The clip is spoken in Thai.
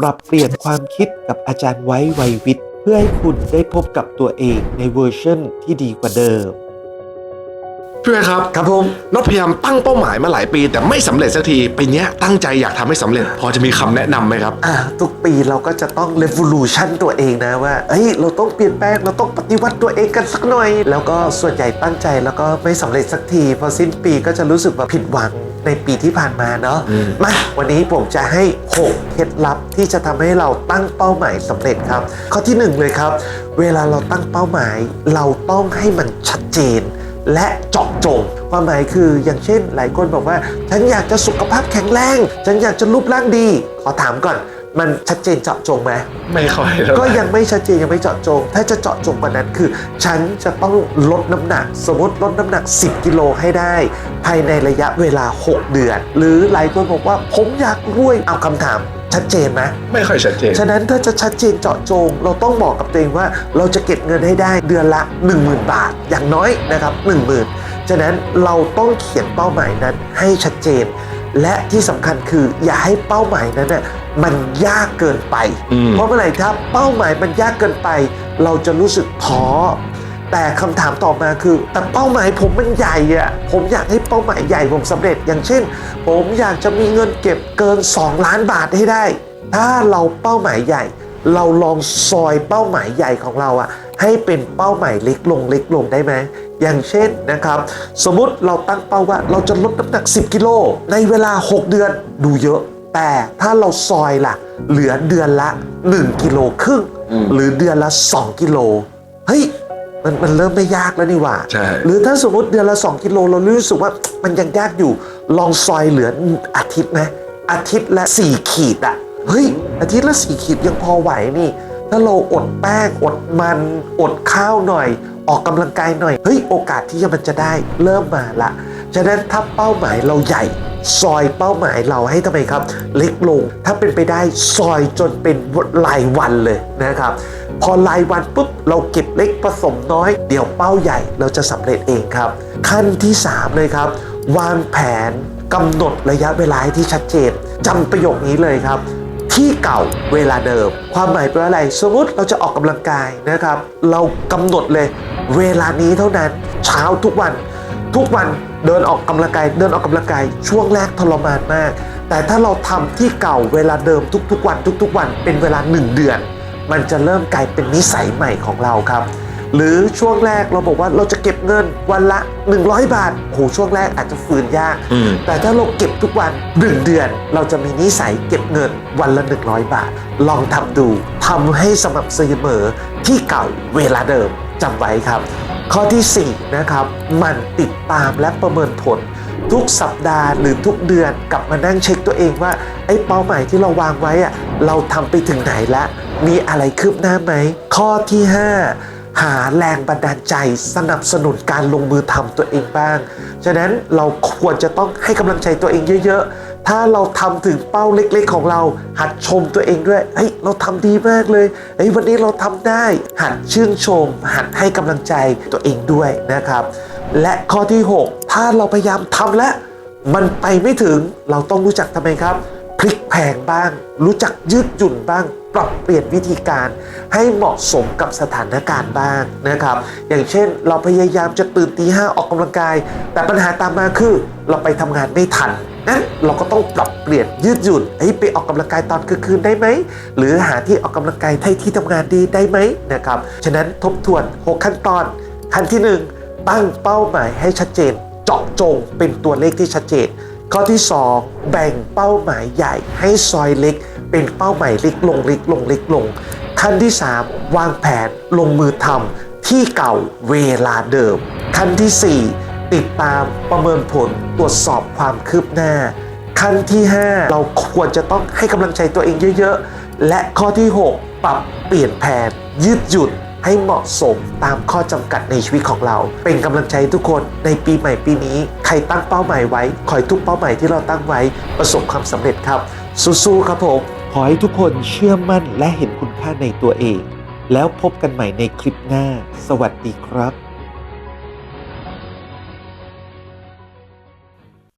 ปรับเปลี่ยนความคิดกับอาจารย์ไว้ไวยวิทย์เพื่อให้คุณได้พบกับตัวเองในเวอร์ชั่นที่ดีกว่าเดิม พี่เวครับครับผมน็อตพยายามตั้งเป้าหมายมาหลายปี แต่ไม่สำเร็จสักทีปีเนี้ยตั้งใจอยากทำให้สำเร็จ พอจะมีคำแนะนำไหมครับ อ่าทุกปีเราก็จะต้อง revolution ตัวเองนะว่าเอ้ยเราต้องเปลี่ยนแปลงเราต้องปฏิวัติตัวเองกันสักหน่อย แล้วก็ส่วนใหญ่ตั้งใจแล้วก็ไม่สำเร็จสักที พอสิ้นปีก็จะรู้สึกว่าผิดหวัง ในปีที่ผ่านมาเนาะมาวันนี้ผมจะให้ 6 เคล็ดลับที่จะทำให้เราตั้งเป้าหมายสำเร็จครับ ข้อที่หนึ่งเลยครับ เวลาเราตั้งเป้าหมาย เราต้องให้มันชัดเจน และเจาะจงความหมายคืออย่างเช่น หลายคนบอกว่า ฉันอยากจะสุขภาพแข็งแรง ฉันอยากจะรูปร่างดี ขอถามก่อน มันชัดเจนเจาะจงไหมไม่ค่อยเท่าไหก็ร่ยังไม่ชัดเจนยังไม่เจาะจง ถ้าจะเจาะจงกว่านั้นคือ ฉันจะต้องลดน้ำหนัก สมมติลดน้ำหนัก 10 กิโลให้ได้ ภายในระยะเวลา 6 เดือน หรือหลายคนบอกว่าผมอยากรวยเอาคำถามชัดเจนไหมไม่ค่อยชัดเจน ฉะนั้นถ้าจะชัดเจนเจาะจง เราต้องบอกกับตัวเองว่าเราจะเก็บเงินให้ได้เดือนละ 10,000 บาท อย่างน้อยนะครับ10,000 ฉะนั้นเราต้องเขียนเป้าหมายนั้นให้ชัดเจน และที่สำคัญคืออย่าให้เป้าหมายนั้นน่ะ มันยากเกินไปอืมเพราะเมื่อไหร่ถ้าเป้าหมายมันยากเกินไป เราจะรู้สึกท้อแต่คำถามต่อมาคือ แต่เป้าหมายผมมันใหญ่อะผมอยากให้เป้าหมายใหญ่ผมสำเร็จ อย่างเช่น ผมอยากจะมีเงินเก็บเกิน 2 ล้านบาทให้ได้ ถ้าเราเป้าหมายใหญ่ เราลองซอยเป้าหมายใหญ่ของเราอะให้เป็นเป้าหมายเล็กลงเล็กลงได้ไหมอย่างเช่นนะครับ สมมุติเราตั้งเป้าว่าเราจะลดน้ำหนัก 10 กิโลในเวลา 6 เดือนดูเยอะ แต่ถ้าเราซอยล่ะ เหลือเดือนละ 1 กิโลครึ่งหรือเดือนละ 2 กิโลเฮ้ยมันมันเริ่มไม่ยากแล้วนี่หว่า ใช่ หรือถ้าสมมติเดือนละ 2 กิโลเรารู้สึกว่ามันยังยากอยู่ ลองซอยเหลืออาทิตย์ไหมอาทิตย์ละ 4 ขีดอะเฮ้ย อาทิตย์ละ 4 ขีดยังพอไหวนี่ ถ้าเราอดแป้งอดมัน อดข้าวหน่อย ออกกำลังกายหน่อย เฮ้ย โอกาสที่จะมันจะได้เริ่มมาละ ฉะนั้นถ้าเป้าหมายเราใหญ่ ซอยเป้าหมายเราให้ทำไมครับ เล็กลงถ้าเป็นไปได้ซอยจนเป็นรายวันเลยนะครับ พอรายวันปุ๊บเราเก็บเล็กผสมน้อย เดี๋ยวเป้าใหญ่เราจะสำเร็จเองครับ ขั้นที่ 3 เลยครับ วางแผนกำหนดระยะเวลาที่ชัดเจนจำประโยคนี้เลยครับที่เก่าเวลาเดิม ความหมายเป็นอะไร สมมติเราจะออกกำลังกายนะครับ เรากำหนดเลย เวลานี้เท่านั้นเช้าทุกวัน ทุกวันเดินออกกำลังกายเดินออกกำลังกายช่วงแรกทรมานมาก แต่ถ้าเราทำที่เก่าเวลาเดิมทุกๆวันทุกๆวันเป็นเวลา 1 เดือน มันจะเริ่มกลายเป็นนิสัยใหม่ของเราครับ หรือช่วงแรกเราบอกว่าเราจะเก็บเงินวันละ 100 บาทโหช่วงแรกอาจจะฝืนยากอืมแต่ถ้าเราเก็บทุกวัน 1 เดือน เราจะมีนิสัยเก็บเงินวันละ 100 บาท ลองทำดูทำให้สม่ำเสมอที่เก่าเวลาเดิมจำไว้ครับ ข้อทีสี่ 4 นะครับมันติดตามและประเมินผล ทุกสัปดาห์หรือทุกเดือนกลับมานั่งเช็คตัวเองว่าไอ้เป้าหมายที่เราวางไว้อะเราทำไปถึงไหนแล้วมีอะไรคืบหน้าไหม ข้อที่ 5 หาแรงบันดาลใจสนับสนุนการลงมือทำตัวเองบ้าง ฉะนั้นเราควรจะต้องให้กำลังใจตัวเองเยอะ ๆ ถ้าเราทำถึงเป้าเล็กๆ ของเรา หัดชมตัวเองด้วย เฮ้ย เราทำดีมากเลย เฮ้ย วันนี้เราทำได้ หัดชื่นชม หัดให้กำลังใจตัวเองด้วยนะครับ และข้อที่ 6 ถ้าเราพยายามทำแล้ว มันไปไม่ถึง เราต้องรู้จักทำไมครับ พลิกแพงบ้าง รู้จักยืดหยุ่นบ้าง ปรับเปลี่ยนวิธีการให้เหมาะสมกับสถานการณ์บ้างนะครับ อย่างเช่นเราพยายามจะตื่นตีห้าออกกำลังกาย แต่ปัญหาตามมาคือเราไปทำงานไม่ทันนั้นเราก็ต้องปรับเปลี่ยนยืดหยุ่นเฮ้ยไปออกกำลังกายตอนกลางคืนได้ไหม หรือหาที่ออกกำลังกายที่ที่ทำงานดีได้ไหมนะครับ ฉะนั้นทบทวน 6 ขั้นตอน ขั้นที่ 1 ตั้งเป้าหมายให้ชัดเจน เจาะจงเป็นตัวเลขที่ชัดเจน ข้อที่ 2 แบ่งเป้าหมายใหญ่ให้ซอยเล็ก เป็นเป้าหมายเล็กลงเล็กลงเล็กลง ขั้นที่ 3 วางแผนลงมือทำที่เก่าเวลาเดิม ขั้นทีสี่ 4 ติดตามประเมินผลตรวจสอบความคืบหน้า ขั้นที่ 5 เราควรจะต้องให้กำลังใจตัวเองเยอะๆ และข้อที่ 6 ปรับเปลี่ยนแผน ยืดหยุ่นให้เหมาะสมตามข้อจำกัดในชีวิตของเรา เป็นกำลังใจทุกคนในปีใหม่ปีนี้ ใครตั้งเป้าหมายไว้ ขอให้ทุกเป้าหมายที่เราตั้งไว้ประสบความสำเร็จครับ สู้ๆครับผม ขอให้ทุกคนเชื่อมั่นและเห็นคุณค่าในตัวเอง แล้วพบกันใหม่ในคลิปหน้า สวัสดีครับ